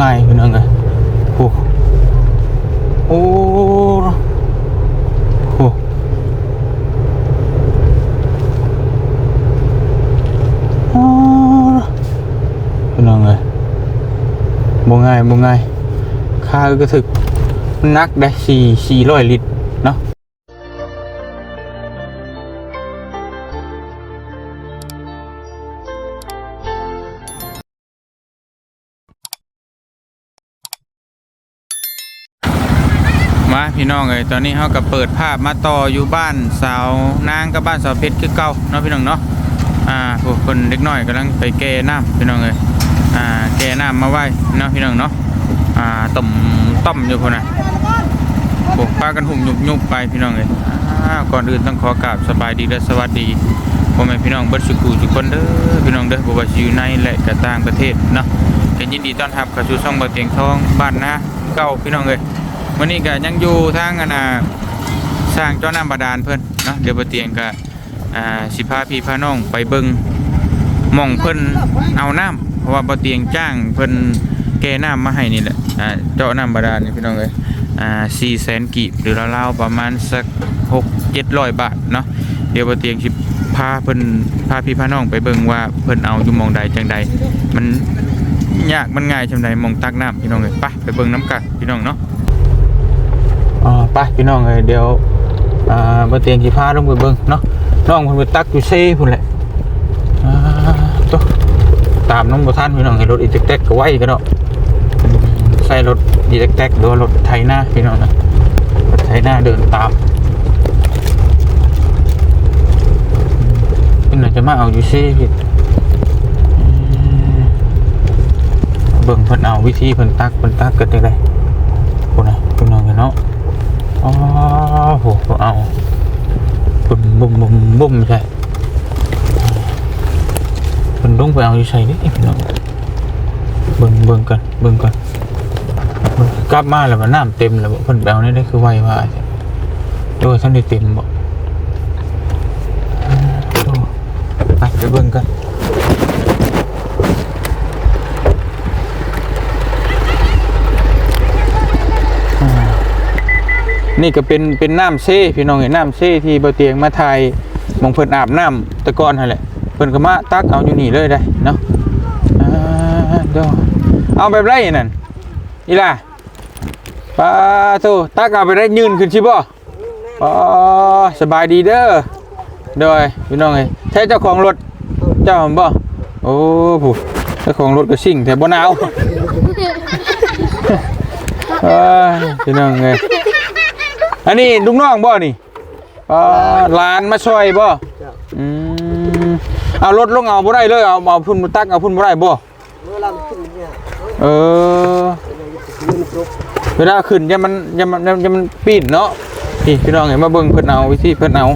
ง่ายพี่น้องเอ้ยโอ้โอ้โอ้โหเพี่น้องไงบ่ง่ายบ่ง่ายค่าก็ถึกนักได้สี่สี่ร้อยลิตร พี่น้องเอ้ยตอนนี้เขาก็เปิดภาพมาต่ออยู่บ้านสาวนางกับบ้านสาวเพชรคือเก่าเนาะพี่น้องเนาะอ่าพวกคนเล็กน้อยกำลังไปแก่น้ำพี่น้องเอ้ยอ่าแก่น้ำมาไหว้เนาะพี่น้องเนาะอ่าต้มต้มอยู่คนน่ะพวกปลากันหุ่มยุบยุบไปพี่น้องเอ้ยอ่าก่อนอื่นต้องขอกราบสบายดีและสวัสดีพ่อแม่พี่น้องเบิดสุขุทุกคนเด้อพี่น้องเด้อบ่ว่าอยู่ในและก็ต่างประเทศเนาะก็ยินดีต้อนรับเข้าสู่ช่องบ่เตียงทองบ้านนาเก่าพี่น้องเอ้ย วันนี้ก็ยังอยู่ทางอันสร้างเจ้าน้ำบาดาลเพิ่นเนาะเดี๋ยวบ่เตียงก็สิพาพี่พาน้องไปเบิงมองเพิ่นเอาน้ำเพราะว่าบ่เตียงจ้างเพิ่นแก้น้ำมาให้นี่แหละเจาะน้ำบาดาลนี่พี่น้องเอ้ยอ่า400,000กีบหรือราวๆประมาณสัก6 700บาทเนาะเดี๋ยวบ่เตียงสิพาเพิ่นพาพี่พาน้องไปเบิงว่าเพิ่นเอาอยู่มองใดจังใดมันยากมันง่ายจังใดมองตักน้ำพี่น้องเอ้ยไปไปเบิงน้ำกันพี่น้องเนาะ อ่าไปพี่น้องเลยเดี๋ยวอ่าบ่เตียงกี่พาลงไปเบิ่งเนาะน้องเพิ่นไปตักอยู่เซ่พุ่นแหละอ่าตัวตามน้องบ่ทันพี่น้องให้รถอีแต๊กๆก็ไว้ก็เนาะใส่รถอีแต๊กๆหรือว่ารถไถนาพี่น้องนะรถไถนาเดินตามเพิ่นน่าจะมาเอาอยู่เซ่พี่เบิ่งเพิ่นเอาวิธีเพิ่นตักเพิ่นตักเกิดได้ได cô này cô nào người nó oh, hồ อ๋อโหเอาบุ้มบุ้มบุ้มบุ้มใช่มันต้องไปเอาอยู่ใส่นี่พี่น้องบิ่งบิ่งกันบิ่งกันกลับมาแล้วมันน้ำเต็มแล้วเพิ่นไปเนี่ได้คือไวว่าด้วยท่นได้เต็มบ่ไปเบิ่งกัน นี่ก็เป็นเป็นน้ำเซ่พี่น้องเห็นน้ำเซ่ที่เบาเตียงมาถ่ายมองเพิ่นอาบน้ำตะกอนนั่นแหละเพิ่นก็มาตักเอาอยู่นี่เลยได้เนาะอ่าเดี๋ยวเอาแบบไรนั่นอีล่ะปลาโตตักเอาไปได้ยืนขึ้นชิบ่อ๋อสบายดีเด้อโดยพี่น้องเอ้ยแท้เจ้าของรถเจ้าบ่โอ้ผู้เจ้าของรถก็สิ่งแต่บ่หนาวเอ้ยพี่น้องเอ้ย อันนี้ลูกน้องบ่นี่อ่าหลานมาช่วยบ่อืมเอารถลงเอาบ่ได้เลยเอาเอาพุ่นมาตักเอาพุ่นบ่ได้บ่เมื่อเราขึ้นเนี่ยเออมันครบเวลาขึ้นอย่ามันอย่ามันอย่ามันปีนเนาะนี่พี่น้องเห็นมาเบิ่งเพิ่นเอาวิธีเพิ่นเอา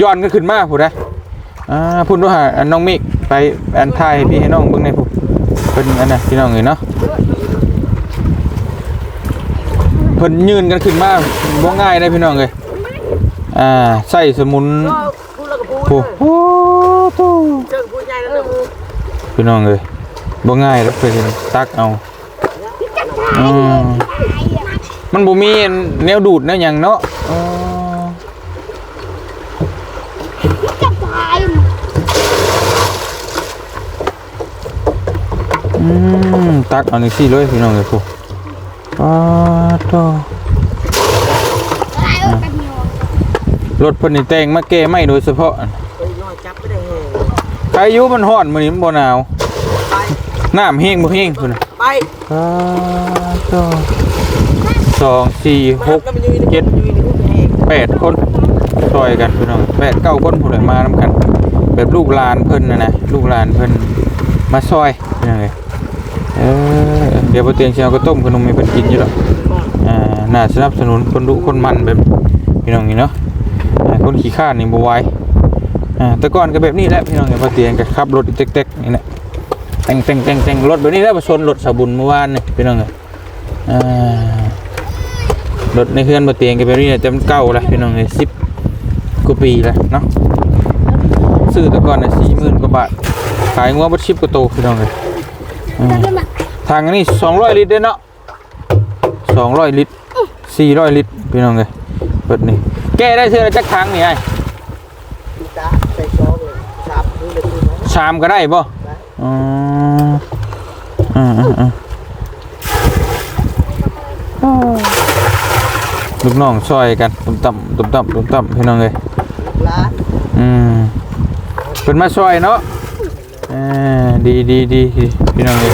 ย้อนก็ขึ้นมาผู้ใดอ่าพุ่นดูหาอันน้องมิกไปอันถ่ายให้พี่ให้น้องเบิ่งในอยผู้เพิ่นอันน่ะพี่น้องเห็นเนาะ เพิ่นยืนกันขึ้นมาบ่ง่ายได้พี่น้องเอ้ยอ่าใส่สมุนก็พูดแล้วก็พูดโอ้โหเชิงพูดใหญ่แล้วเลยพี่น้องเอ้ยบ่ง่ายแล้วเพื่อนตักเอาอืมมันบ่มีแนวดูดแนวหยังเนาะอ๋ออืมตักเอานี่สิเลยพี่น้องเอ้ยผู้ อ้าวโตรถเพิ่นนี่แต่งมาแก้ไม่โดยเฉพาะเอ้ยน้อยจับไม่ได้แห้งใครอยู่มันฮ้อนมื้อนี้มันบ่หนาวไปน้ำแห้งบ่แห้งพุ่นน่ะไปอ้าวโตสองสี่หกเจ็ดแปดคนซอยกันพี่น้องแปดเก้าคนผู้ใดมานำกัน แบบลูกหลานเพิ่นนะนะลูกหลานเพิ่นมาซอยนยังไงเออเดี๋ยวบ่เตียงสิเอาก็ต้มขนมให้เพิ่นกินอยู่ดอกอ่าน่าสนับสนุนคนดุคนมันแบบพี่น้องนี่เนาะอ่าคนขี้ข้านนี่บ่ไหวอ่าแต่ก่อนก็แบบนี้แหละพี่น้องเนี่ยบ่เตียงก็ขับรถเต็กๆนี่แหละแต่งแต่งแต่งแต่งรถแบบนี้แล้วมาชนรถสาบุญเมื่อวานนี่พี่น้องเอ้ยอ่ารถในเฮือนบ่เตียงก็แบบนี้เนี่ยจะมันเก่าละพี่น้องเอ้ย10กว่าปีแล้วเนาะซื้อแต่ก่อนน่ะสี่หมื่นกว่าบาทขายงัวบัดชิปกว่าโตพี่น้องเลยอืม ทางอันนี้200ลิตรเด้อเนาะ200ลิตร400ลิตรพี่น้องเอ้ยเปิดนี่แก้ได้เท่าไหร่จักทางนี่ไอ้พี่ตาใส่ซองเลยสามนี่เลยคือชามก็ได้บ่อ๋ออ่าอ่าอ่าลูกน้องซอยกันตุ่มต่ำตุ่มต่ำตุ่มต่ำพี่น้องเอ้ยล้านอืมเป็นมาซอยเนาะเออดีดีดีดีพี่น้องเลย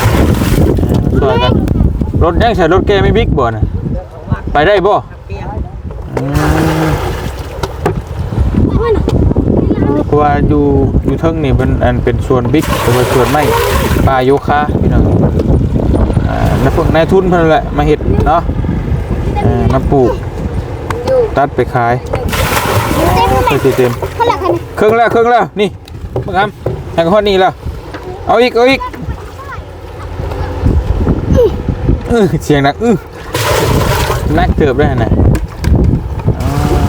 เออซอยกัน รถยังใส่รถแกไม่บิ๊กบ่น่ะไปได้บ่เปียกอืมเพราะว่าอยู่อยู่เทิงนี่เป็นอันเป็นส่วนบิ๊กแต่ว่าส่วนไม่ปลาโยคะพี่น้องอ่านักพวกนายทุนเพิ่นนแหละมาเฮ็ดเนาะเออมาปลูกตัดไปขายเต็มเต็มเท่าไหร่คะเนี่ยเครื่องแล้วเครื่องแล้วนี่มึงทำแข่งข้อนี้แล้วเอาอีกเอาอีก อื้อเสียงหนักอื้อนักเติบได้นะ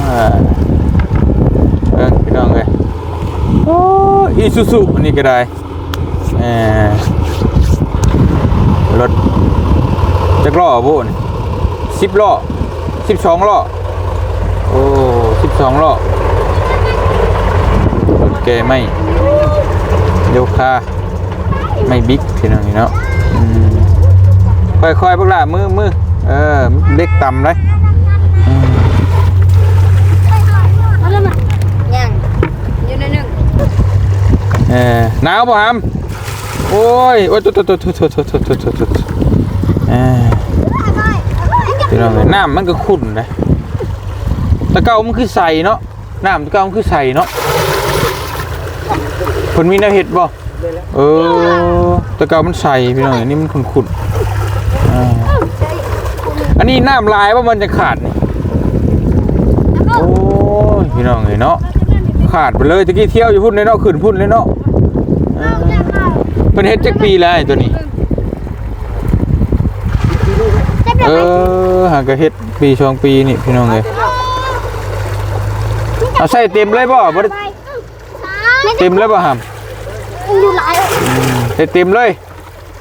เออพี่น้องเลยโอ้อีซูซูอันนี้ก็ได้เออรถจักรล้อโบ้นสิบล้อสิบสองล้อโอ้สิบสองล้อโอเคไม่เดี๋ยวค่าไม่บิ๊กทีนึงเนาะอืม ค่อยๆพวกล่ะมือมือเออเล็กต่ำเลยอืมเอาเริ่มอะยังอยู่ในหนึ่งเออหนาวป่ะฮัมโอ้ยโอ้ยตุ๊ดตุ๊ดตุ๊ดตุ๊ดตุ๊ดตุ๊ดตุ๊ดตุ๊ดตุ๊ดเออพี่น้องเอ้ยน้ำมันก็ขุ่นนะแตะเก้ามันคือใสเนาะน้ำแตะเก้ามันคือใสเนาะคนมีแนวเห็ดบ่เออแตะเกามันใส่พี่น้องอันนี้มันขุ่นๆอ่า อันนี้น้ำลายว่ามันจะขาดนี่โอ้ยพี่น้องเห็นเนาะขาดไปเลยตะกี้เที่ยวอยู่พุ่นเลยเนาะขึ้นพุ่นเลยเนาะอ่าเป็นเฮ็ดจักปีแล้วไอ้ตัวนี้เออหากะเฮ็ดปีช่วงปีนี่พี่น้องเลยเอาใส่เต็มเลยบ่บ่ได้เต็มเลยบ่หามอยู่หลายใส่เต็มเลย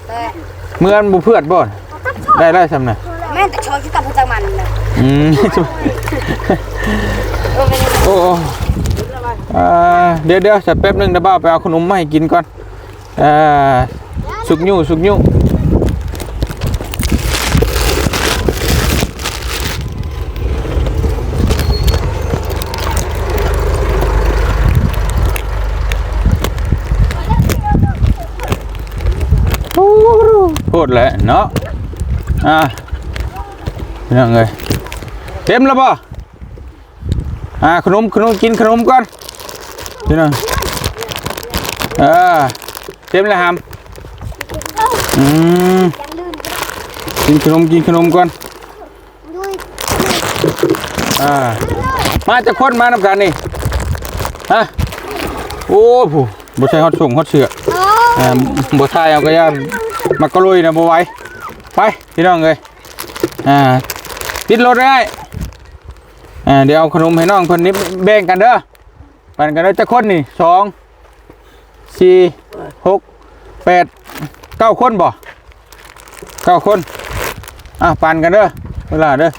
แต่เมื่อนบุเพื่อนบ่นได้ได้ทำน่ะแม่แต่ชอยที่กับพจังมันนะอืมเออเป็นโอ้โอ้อ่าเดี๋ยวเดี๋ยวสักแป๊บหนึงเดี๋ยวบ้าวไปเอาขนมมาให้กินก่อนอ่าสุกยู่สุกยู่โคตรแหละเนาะอ่า พี่น้องเอ้ยเต็มแล้วป่ะอ่าขนมขนมกินขนมก่อนพี่น้องเออเต็มแล้วครับอืมกินขนมกินขนมก่อนอ่ามาจากคนมานำกันนี่ฮะโอ้ผู้บ่ใช่ฮอดส่งฮอดเสือโอ้อ่าบ่ทายเอาก็ย่านมักกะลุยนะบ่ไหวไปพี่น้องเอ้ยอ่า ติดรถได้อ่าเดี๋ยวเอาขนมให้น้องเพิ่นนิบแบ่งกันเด้อปันกันได้จักคนนี่สองสี่หกแปดเก้าคนบ่เก้าคนอะปันกันเด้อเวลาเด้อ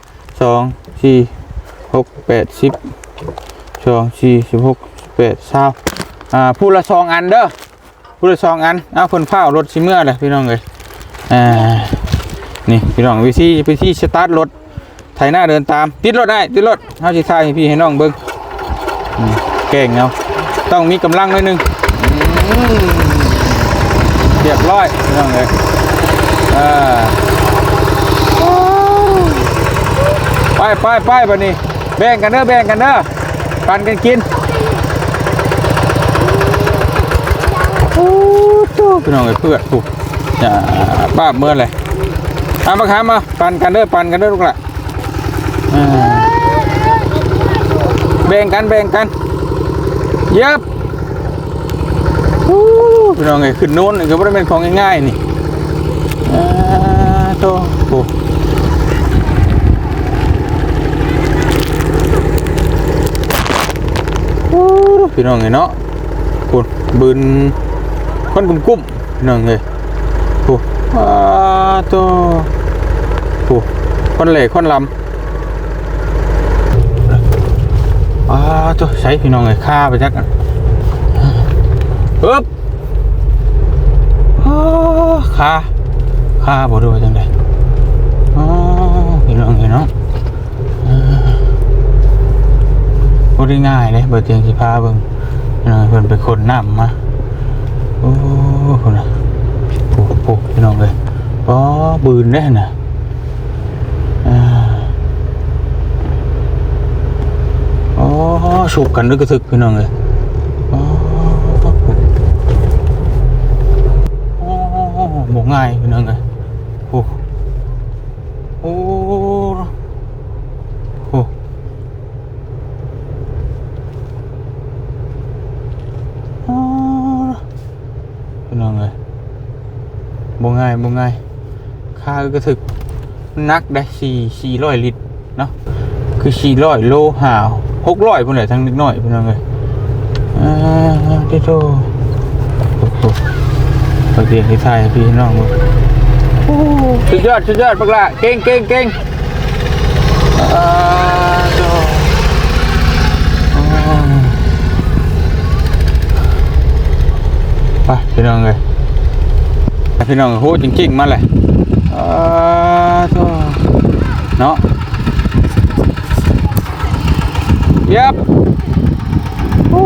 สองสี่หกแปดสิบสองสี่สิบหกสิบแปดเศร้าอ่าผู้ละสองอันเด้อผู้ละสองอันเอาคนเฝ้ารถชิเมื่อเลยพี่น้องเลยอ่านี่พี่น้องวิธีวิธีสตาร์ทรถ ไถหน้าเดินตามติดรถได้ติดรถเอาสิทายให้พี่ให้น้องเบิ้งเก่งเนาะต้องมีกำลังหน่อยนึงเรียบร้อยพี่น้องเลยอ่าไปไปไปบัดนี้ แบ่งกันเด้อแบ่งกันเด้อปันกันกินพี่น้องไอ้เพื่อนถูกอย่าป้าเมื่อเลยเอามาค้ามาปันกันเด้อปันกันเด้อลูกละ แบ่งกันแบ่งกันเย็บอู้พี่น้องไอ้ขึ้นโน้นก็ไม่ได้เป็นของง่ายๆนี่อ่าโตโอ้อู้พี่น้องไอ้เนาะปุ่นบืนคนกุ้มกุ้มพี่น้องเลยโอ้อ่าตัวโอ้คนเหล่คนลำ อ่าตัวใช้พี่น้องเลยฆ่าไปจักกันปึ๊บอ้าฆ่าฆ่าบ่ดูว่าจังไดอ๋อพี่น้องพี่น้องอ่าบ่ได้ง่ายเลยเบิดเตียงสิพาเบิ่งพี่น้องเพิ่นไปคนน้ำมาโอ้พุ่นน่ะโอ้โหพี่น้องเลยอ๋อบืนได้น่ะอ่าอ๋อ ฉุกกันด้วยกระทึกพี่น้องเลยอ๋อโอ้ง่ายพี่น้องเลยโอ้โอ้โอ้พี่น้องเลยบ่ง่ายบ่ง่ายค่าก็ถึกนักได้สี่สี่ร้อยลิตรเนาะคือสี่ร้อยโลหาว หกร้อยพุ่นแหละทั้งนิดหน่อยพุ่นเอาเลยอ่าที่โตโอ้โหปกติที่ไทยพี่น้องมึงโอ้สุดยอดสุดยอดปักละเก่งเก่งเก่งอ่าโตอ่าไปพี่น้องเลยพี่น้องโหจริงๆมาเลยอ่าโธ่เนาะ ยับโอ้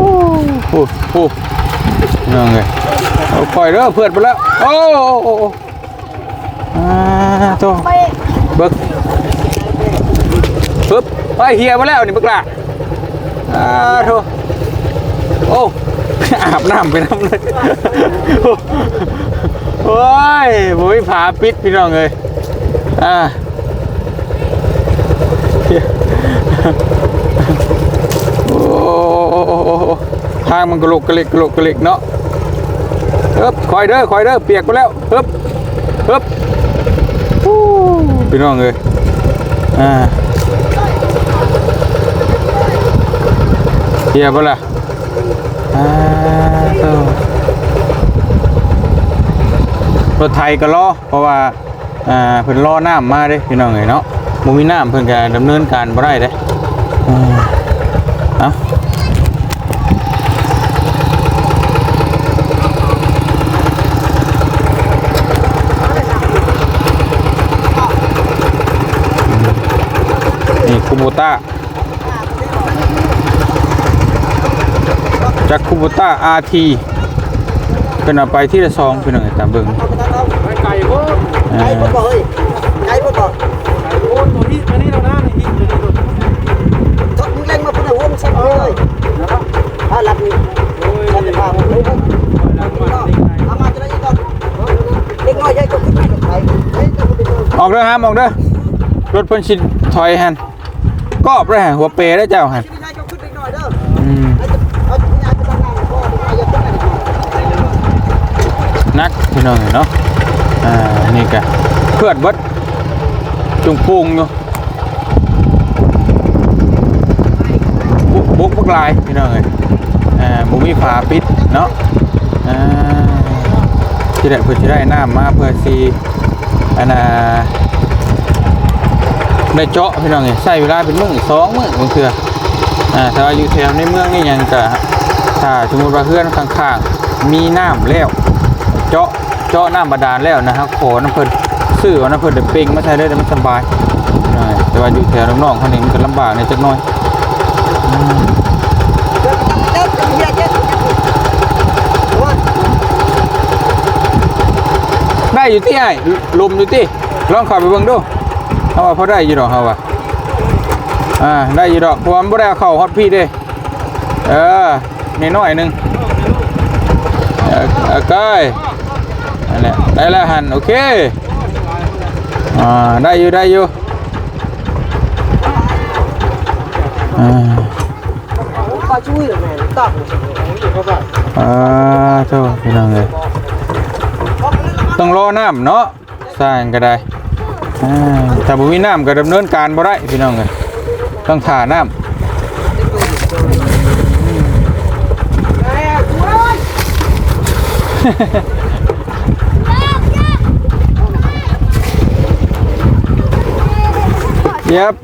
โหโอ้พี่น้องเลยเอาปล่อยเด้อเพื่อนไปแล้วโอ้โอ้โอ้โอ้อ่าโธ่ไปเบิกปึ๊บไปเฮียมาแล้วนี่บึกละอ่าโธ่โอ้อาบน้ำไปน้ำเลยโอ้ยบุ้ยผาปิดพี่น้องเลยอ่าโอ้โอ้โอ้โอ้โอ้ทางมันกระโหลกกระเล็กกระโหลกกระเล็กเนาะเฮ้บคอยเด้อคอยเด้อเปียกไปแล้วเฮ้บเฮ้บพี่น้องเลยอ่าเฮียบ่ล่ะอ่าโตรถไทยก็รอเพราะว่าอ่าเพิ่นรอน้ำมาเด้พี่น้องเอ้ยเนาะบ่มีน้ำเพิ่นก็ดำเนินการบ่ได้เด้อืมเอ้านี่ คูโบต้าจากคูโบต้า RT เป็นเอาไปที่ละซองพี่น้องเอ้ยตามเบิงไปทางเราไปไก่โว้ยไก่บ่บ่เฮ้ยไก่บ่บ่ไก่โว้ยตัวนี้อันนี้เราหน้านี่ที่ตัวนี้ตัวมึงเล่นมาพุ่นน่ะโหมนสั่นเลยนะครับถ้าหลับนี่โอ้ยถ้าจะพาผมไปพุ่นดังมาดีไงเอามาจะได้ยินก่อนเด็กน้อยใหญ่ก็ขึ้นไปกับไก่เฮ้ยออกเด้อฮะออกเด้อรถเพิ่นสิถอยหัน กอบเลยฮะหัวเปได้เจ้าหันที่นายก็ขึ้นได้ออืมไอ้จะเอาที่นายจะตั้งนานพ่อที่นายจะขึ้นไปหน่อยนักพี่น้องเนาะอ่านี่กะเพื่อนเบิดจุงปุงอยู่บุกบุกบักลายพี่น้องเอ้ยอ่าบ่มีฝาปิดเนาะอ่าที่ได้เพื่อสิได้น้ำมาเพื่อสิอันน่ะ ได้เจาะพี่น้องเอ้ยใช้เวลาเป็นมื้อสองมื้อบางเทื่ออ่าถ้าว่าอยู่แถวในเมืองนี่ยังก็ถ้าสมมติว่าเพื่อนข้างๆ มีน้ำแล้ว เจาะเจาะน้ำบาดาลแล้วนะครับขอน้ำเพิ่นซื้อเอาน้ำเพิ่นเดี๋ยวเป่งมาใช้ได้มันสบายหน่อยแต่ว่าอยู่แถวน้องๆเขานี่มันก็ลำบากในจักน่อยเด็กเมียได้อยู่ที่ไอ้ลมอยู่ที่ลองขับไปเบิ่งดู เขาว่าพอได้อยู่ดอกเขาว่าอ่าได้อยู่ดอกเพราะมันบ่ได้เอาเข้าฮอตพี่เด้เออนิดหน่อยหนึงเออเออใกล้นั่นแหละได้แล้วหันโอเคอ่าได้อยู่ได้อยู่อ่าป้าช่วยแม่ตักอ่าเจ้าพี่น้องเลยต้องรอน้ำเนาะสร้างก็ได้ อ่าถ้าบ่มีน้ำก็ดำเนินการบ่ได้พี่น้องเลยต้องถ่าน้ำ Yep.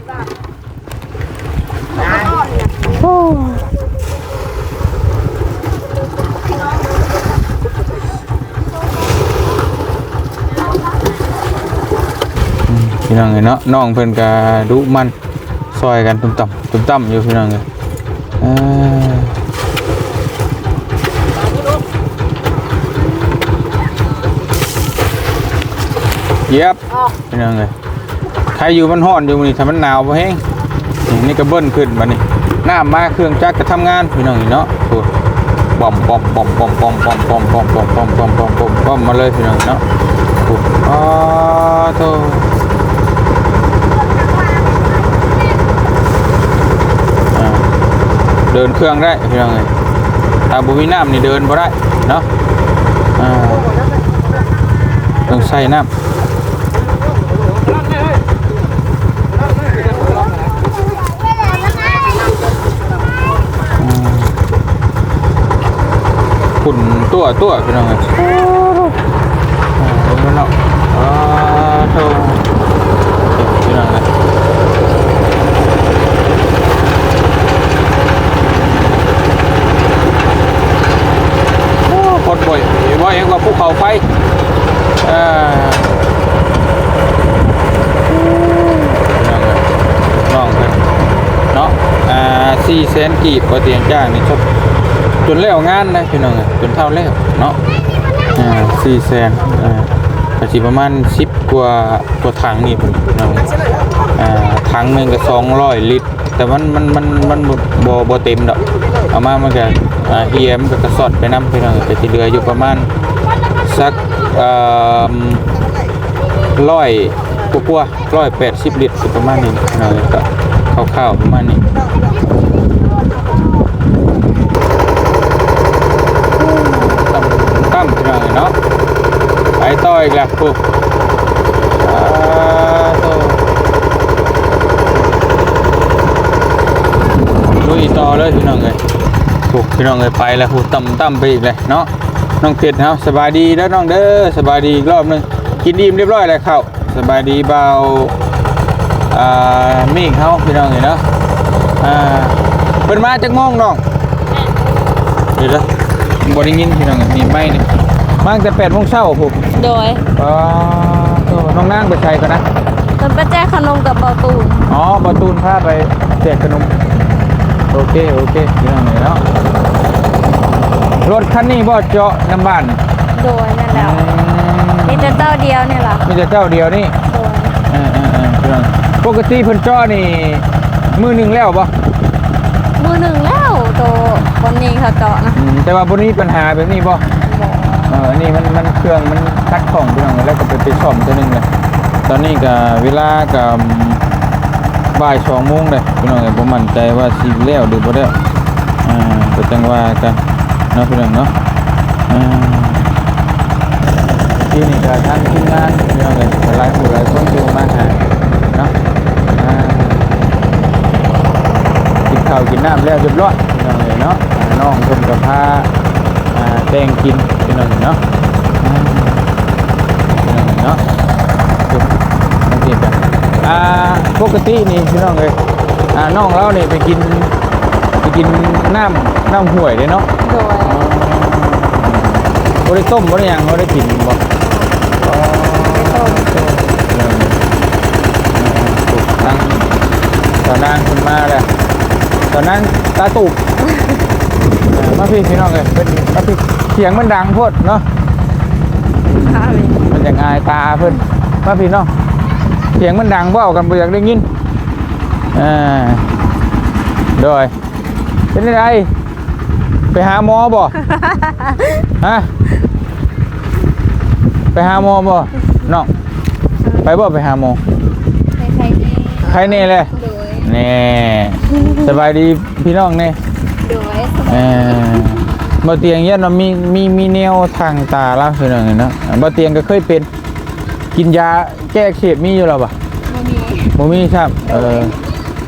พี่น้องเอ้ยเนาะน้องเพิ่นก็ดุมันซอยกันตุ้มต่ำตุ้มต่ำอยู่พี่น้องเอ้ยเย็บพี่น้องเอ้ยใครอยู่มันฮ้อนอยู่มื้อนี้ถ้ามันหนาวบ่แฮงนี่ก็เบิ้นขึ้นบัดนี้น้ำมาเครื่องจักรก็ทำงานพี่น้องเอ้ยเนาะโอ้บอมบอมบอมบอมบอมบอมบอมบอมบอมบอมบอมบอมบอมบอมมาเลยพี่น้องเนาะโอ้อ้าโต อ่า เดินเครื่องได้พี่น้องเอ้ยถ้าบุมีน้ำนี่เดินบ่ได้เนาะอ่าต้องใส่น้ำอืมขุ่นตัวตัวพี่น้องเอ้ยอ่าเบิ่งแล้วเนาะอ่าโธ่พี่น้องเอ้ย โคตรบ่อยบ่อยยังกว่าภูเขาไฟอ่อน้องเพิ่นเนาะอ่าสี่แสนกีบก็เตียงจ้างนี่ชดจนแล้วงานนะพี่น้องเอ้ยจนเท่าแล้วเนาะอ่าสี่แสนอ่าก็สิประมาณสิบกว่ากว่าถังนี่เพิ่นเนาะอ่าถังหนึงก็สองร้อยลิตร แต่มันมันมันมันบ่บ่เต็มดอกเอามามันก็อ่าเฮียมันก็กระสอดไปน้ำพี่น้องก็สิเหลืออยู่ประมาณ สักอ่อร้อยกว่าร้อยแปดสิบลิตรประมาณนี้นะก็คร่าวๆประมาณนี้ตั้มพี่น้องเนาะไปต่ออีกแล้วปุ๊บลุยต่อเลยพี่น้องเลยถูกพี่น้องเลยไปแล้วหูต่ำต่ำไปอีกเลยเนาะ น้องเพชรครับสบายดีแล้วน้องเด้อสบายดีอีกรอบหนึงกินอิ่มเรียบร้อยแล้วเข้าสบายดีเบาอ่ามีเขาพี่น้องเลยเนาะอ่าเปิดมาจากโมงน้องเดี๋ยวนะบริยินพี่น้องเลยมีไม่นี่มาตั้งแต่แปดโมงเช้าผมโดยอ๋อโถ่น้องนั่งไปใช้กันนะ เพิ่นไปแจกขนมกับเบาตูนอ๋อบอตูนพาไปแจกขนม โอเค โอเคพี่น้องเลยเนาะ รถคันนี้บ่เจาะน้ำบ้านโดยนั่นแหล้วมีแต่เจ้าเดียวนี่ล่ะมีแต่เจ้าเดียวนี่โดยเออเออเออพี่น้องปกติเพิ่นเจาะนี่มือหนึ่งแล้วบ่มือหนึ่งแล้วโตคนนี้เขาเจาะนะอืมแต่ว่าบนนี้ปัญหาแบบนี้บ่บอกเออนี่มันมันเครื่องมันคัดของพี่น้องแล้วก็ไปไปซ่อมตัวหนึงเลยตอนนี้ก็เวลาก็บ่ายสองโมงเลยพี่น้องเอ้ยบ่มั่นใจว่าสิแล้วหรือบ่แล้วอ่าก็จังว่ากันเนาะพี่น้องเนาะที่นี่ก็ท่างทีมงานพี่น้องเอ้ยหลายผู้หลายคนอยู่มาหาเนาะกินข้าวกินน้ำแล้วเรียบร้อยพี่น้องเอ้ยเนาะน้องเพิ่นก็พาอ่าแตงกินพี่น้องเนาะพี่น้องเอ้ยเนาะจุดสังเกตกันอ่าปกตินี่พี่น้องเอ้ยน้องเราเนี่ยไปกินไปกินน้ำ น้ำห่วยเลยเนาะโดยบ่ได้ต้มบ่ได้หยังบ่ได้กินบ่อ๋อไปส่งถูกตั้งตอนนั้นคุณมาแล้วตอนนั้นตาตูบเออมาพี่พี่น้องเลยเป็นมาพี่เสียงมันดังโพดเนาะข้าวนี่มันอย่างอายตาเพิ่นมาพี่น้องเสียงมันดังเบ้ากันบ่อยากได้ยินอ่าโดยเป็นไง ไปหาหมอบ่ ฮะ ไปหาหมอบ่น้องไปบ่ไปหาหมอ ใครๆนี่ใครนี่เลยโดยแน่สบายดีพี่น้องเนี่ยโดยเออบ่เตียงเย็นเรามีมีมีแนวทางตาแล้วพี่น้องเนาะบ่เตียงก็เคยเป็น กินยาแก้อักเสบมีอยู่แล้วปะบ่มีบ่มีครับ เออ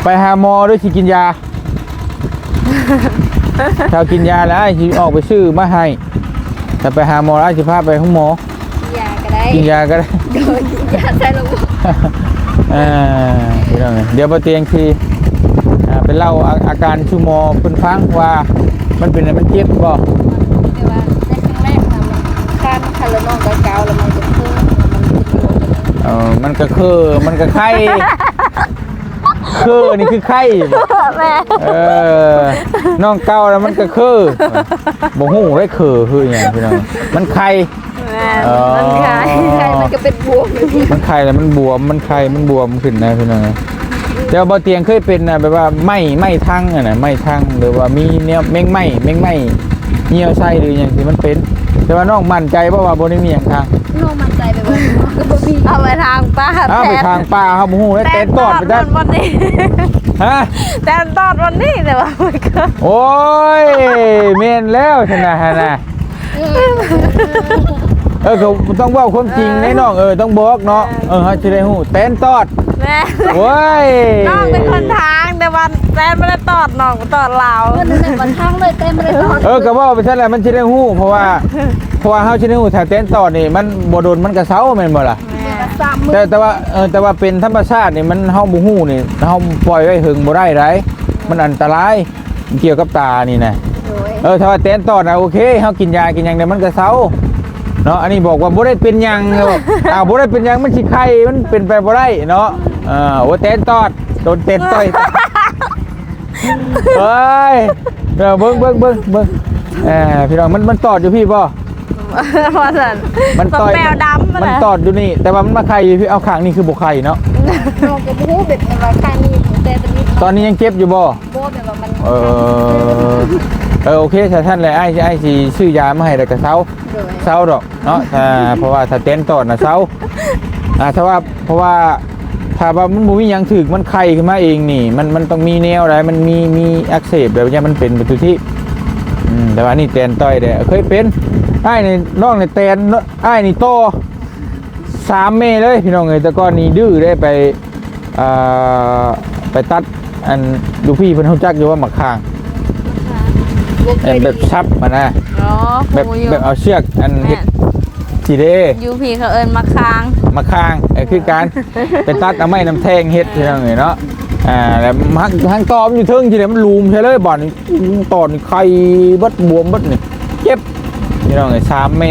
ไปหาหมอด้วยสิกินยา ถ้ากินยาแล้วสิออกไปซื้อมาให้ถ้าไปหาหมอแล้วสิพาไปห้องหมอ ยาก็ได้กินยาก็ได้โดยยาใส่ลงอ่าพี่น้องเอ้ยเดี๋ยวบ่เตียงทีอ่าไปเล่าอาอาการชูโมเพิ่นฟังว่ามันเป็นอะไรมันเจ็บบ่แต่ว่าในครั้งแรกน่ะมันข้ามคาร์ลนองเกาๆแล้วมันจะเพิ่มมันเป็นโลเออมันก็คือมันก็ไข้ คือนี่คือไข้บ่แม่เออน้องเก่าแล้วมันก็คือบ่ฮู้ได้คือคือหยังพี่น้องมันไข้แม่อ๋อมันคล้ายคล้ายมันก็เป็นบวมอยู่ที่มันไข้แล้วมันบวมมันไข้มันบวมขึ้นนะพี่น้องเจ้าบ่เตียงเคยเป็นนะแบบว่าไหม้ไหม้ทั้งอะนะไหม้ทั้งหรือว่ามีเนี่ยเม่งไหม้เม่งไหม้เหี่ยวไส้หรือหยังที่มันเป็น แต่ว่าน้องมั่นใจเพราะว่าบ่ได้มีหยังทางน้องมั่นใจไปว่า ก็บ่มีเอาไปทางป้าอ้าวไปทางป่าเฮาบ่ฮู้ได้แต่เต้นตอดไปตจ้ะอดวันนี้ฮะแต่ตอดวันนี้แต่ว่ามันก็โอ้ยเมนแล้วชนะฮะนะ เออเขาต้องบอกความจริงแน่น้องเออต้องบอกเนาะเออฮะจะได้หูเต้นตอดแม่โว้ยน้องเป็นคนทางแต่วันแฟนไม่ได้ตอดน้องตอดเราเพิ่นนั่นวันทางเลยเต็มเลยตอนเออก็ว่าไปใช่แหละมันจะได้หูเพราะว่าเพราะว่าเฮาจะได้หูถ้าเต้นตอดนี่มันบ่โดนมันกระเซาแม่นบ่ล่ะสามมื้อแต่แต่ว่าเออแต่ว่าเป็นธรรมชาตินี่มันเฮาบ่ฮู้นี่เฮาปล่อยไว้หึงบ่ได้ไรมันอันตรายเกี่ยวกับตานี่นะโดยเออถ้าว่าเต้นตอดนะโอเคเฮากินยากินหยังเดี๋ยวมันก็เซา เนาะอันนี้บอกว่าบ่ได้เป็นหยังเนาะอ้าวบ่ได้เป็นหยังมันสิไข้มันเป็นไปบ่ได้เนาะเออโอ้เต้นตอดโดนเต้นต่อยเฮ้ยเดี๋ยวเบิ่งเบิ่งเบิ่งเบิ่งเออพี่น้องมันมันตอดอยู่พี่บ่ว่าสันมันต่อยแมวดำมันตอดอยู่นี่ แต่ว่ามันมาไข่อยู่พี่เอาข้างนี่คือบ่ไข่เนาะน้องก็บ่ฮู้แบบว่าข้างนี้แต่ตอนนี้ตอนนี้ยังเจ็บอยู่บ่บ่แบบว่ามันเออ เออโอเคถ้าท่านเลยไอ้ไอ้สิซื้อยามาให้แล้วก็เซาโดยเศร้าดอกเนาะอ่าเพราะว่าถ้าเต้นตอดนะเศร้าอ่าถ้าว่าเพราะว่าถ้าว่ามันบ่มีหยังถึกมันไข้ขึ้นมาเองนี่ มันมันต้องมีแนวอะไรมันมีมีอักเสบแบบเนี้ยมันเป็นประตูที่อืมแต่ว่านี่แตนต้อยเด้อเคยเป็นไอ้ายนี่น้องนี่แตนไอ้ายนี่โตสามเมเลย พี่น้องเอ้ยแต่ก่อนนี่ดื้อได้ไปอ่าไปตัดอันดูพี่เพิ่นเฮาจักอยู่ว่าหมักคาง บ่เคเอ้ยยแบบซับมานะอ๋อแบบครูอยู่แบบเอาเชือกอันเฮ็ดสิเด้ยูพีเขาเอิญมาค้างมาข้างเออคือการเป็นตัดเอาไม้น้ำแทงเฮ็ดที่นั่นเลยเนาะอ่าแล้วมันทางตอมอยู่เทิงทีเดียวมันลูมใช่เลยบ่อนตอนไข่เบัดบวมเบัดนี่เจ็บพี่น้องไอ้สามเม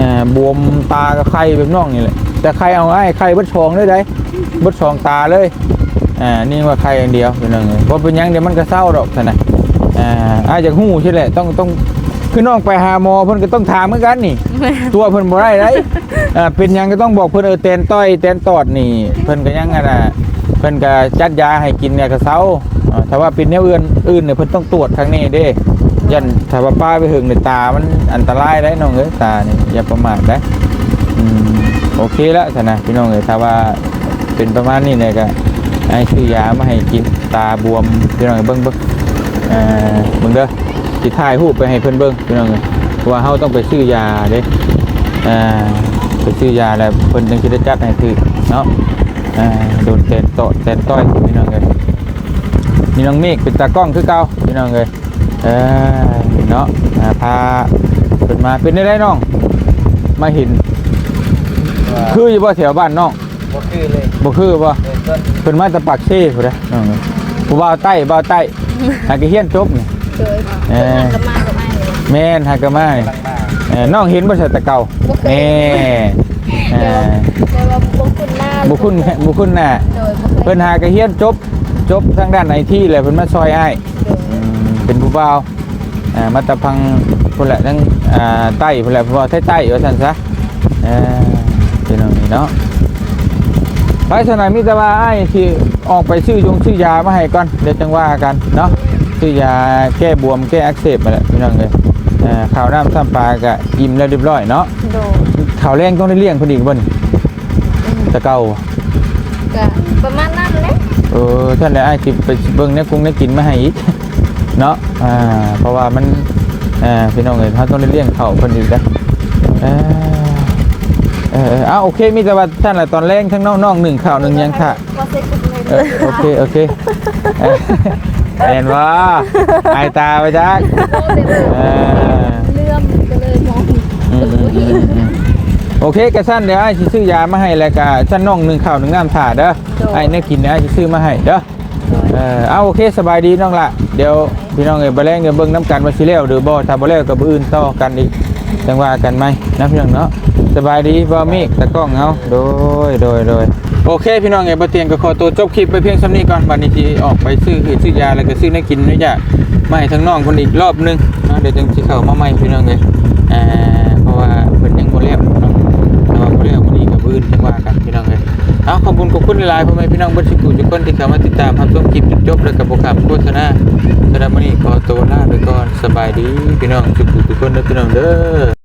อ่าบวมตากับไข่แบบน้องนี่แหละแต่ไข่เอาไอ้ไข่เบัดชองเลยได้เบัดชองตาเลยอ่านี่ว่าไข่อย่างเดียวพี่น้องเอ้ยเพราะเป็นหยังเดี๋ยวมันก็เศร้าดอกท่านน่ะ อ่าอาจจะหู้ใช่แหละต้องต้องคือน้องไปหาหมอเพิ่นก็ต้องถามเหมือนกันนี่ ตัวเพิ่นบ่ได้ไดอ่าเป็นหยังก็ต้องบอกเพิ่นเออแตนต้อยแตนตอดนี่ เพิ่นก็ยังอันน่ะเพิ่นก็จัดยาให้กินเนี่ยก็เซาอ่าถ้าว่าเป็นแนวอื่นอื่นเนี่ยเพิ่นต้องตรวจครั้งนี้เด้ยันถ้าว่าป้าไปหึงในตามันอันตรายได้น้องเอ้ยตานี่อย่าประมาทได้อืมโอเคแล้วซะนะพี่น้องเอ้ยถ้าว่าเป็นประมาณนี้เนี่ยก็ให้ซื้อยามาให้กินตาบวมพี่น้องเอ้ยเบิ่งเบิ่ง อ่าเบิ่งเด้อสิถ่ายรูปไปให้เพิ่นเบิ่งพี่น้องเอ้ยเพราะว่าเฮาต้องไปซื้อยาเด้อ่าไปซื้อยาแล้วเพิ่นจังสิได้จัดให้ถือเนาะอ่าโดนแตนโตะแตนต้อยพี่น้องเอ้ยนี่น้องเมฆเป็นตากล้องคือเก่าพี่น้องเอ้ยเออเนาะอ่าพาเพิ่นมาเป็นได้ได้น้อง มาเห็น คืออยู่บ่แถวบ้านน้องบ่คือเลยบ่คือบ่เดินต้นเพิ่นมาแตะปากเซ่พุ่นเด้อน้องเอ้ยผู้บ่าวใต้บ่าวใต้ หากะเฮียนจบนี่โดยเออก็มาก็มาเลยแม่นหากะมานี่ลังมาเออน้องเห็นบ่ใช่แต่เก่าบ่เคยแน่เออแต่ว่าบ่คุ้นหน้าบุคุณบุคุณน่ะโดยบ่เคยเพิ่นหากระเฮียนจบจบทางด้านไอทีเลยเพิ่นมาซอยอ้ายโดยอืมเป็นผู้บ่าวอ่ามาตะพังพุ่นแหละทั้งอ่าใต้พุ่นแหละผู้บ่าวไทยใต้ว่าซั่นซะเออพี่น้องนี่เนาะไปสนามมิตรว่าอ้ายที่ ออกไปซื้อยงซื้อยามาให้ก่อนเดี๋ยวจังว่ากันเนาะซื้อยาแก้บวมแก้อักเสบมาแหละพี่น้องเอ้ยเอ่าข้าวน้ำซ้ำปลาก็อิ่มแล้วเรียบร้อยเนาะโดข้าวแรงต้องได้เลี้ยงเพิ่นอีกบ่นี่แตะเก่าก็ประมาณนั้นแหละเออท่านเลยไอ้ที่ไปเบิ่งในกรุงในกินมาให้อีกเนาะอ่าเพราะว่ามันอ่าพี่น้องเอ้ยเขาต้องได้เลี้ยงเขาเพิ่นอีกนะเออเออเออเอาโอเคมีแต่ว่าท่านละตอนแรงทั้งน้องๆหนึ่งข่าวหนึ่งยังค่ะ ก็เซ็กกุ๊กเลยเออโอเคโอเคเออเห็นว่าไอายตาไปจักเออเลื่อมก็เลยมองอืมอืมอืมอืมโอเคกระสั้นเดี๋ยวไอ้ายสิซื้อยามาให้แล้วก็ชั้นน้องหนึ่งข้าวหนึ่งน้ำถ่าเด้อไอ้ายเนี่ยกินเดี๋ยวไอ้ายสิซื้อมาให้เด้อเออเอาโอเคสบายดีน้องละเดี๋ยวพี่น้องเอ้ยบ่แรงเดี๋ยวเบิ่งน้ำกันว่าสิแล้วหรือบ่ถ้าบ่แล้วก็บ่อื่นต่อกันอีกจังว่ากันไหมนะพี่น้องเนาะสบายดีบ่มีตะกล้องเอาโดยโดยโดย โอเคพี่น้องเอ้ยบ่เตียงก็ขอตัวจบคลิปไปเพียงส่ำนี้ก่อนบัดนี้สิออกไปซื้อคือซื้อยาแล้วก็ซื้อให้กินนะจ๊ะมาให้ทั้งน้องคนอีกรอบหนึงเนะเดี๋ยวจังสิเข้ามาใหม่พี่น้องเอ้ยอ่าเพราะว่าเพิ่นยังบ่แล้วเนาะแต่ว่าเรื่องวันนี้กับพื้นจังว่ากันพี่น้องเลยเอาขอบคุณขอบคุณหลายๆพ่อแม่พี่น้องเบนสิกุทุกคนที่เข้ามาติดตามรับชมคลิปจนจบแล้วกับโปรแกรมโฆษณาสำหรับวันนี้ขอตัวลาไปก่อนสบายดีพี่น้องทุกทุกคนเด้อพี่น้องเด้อ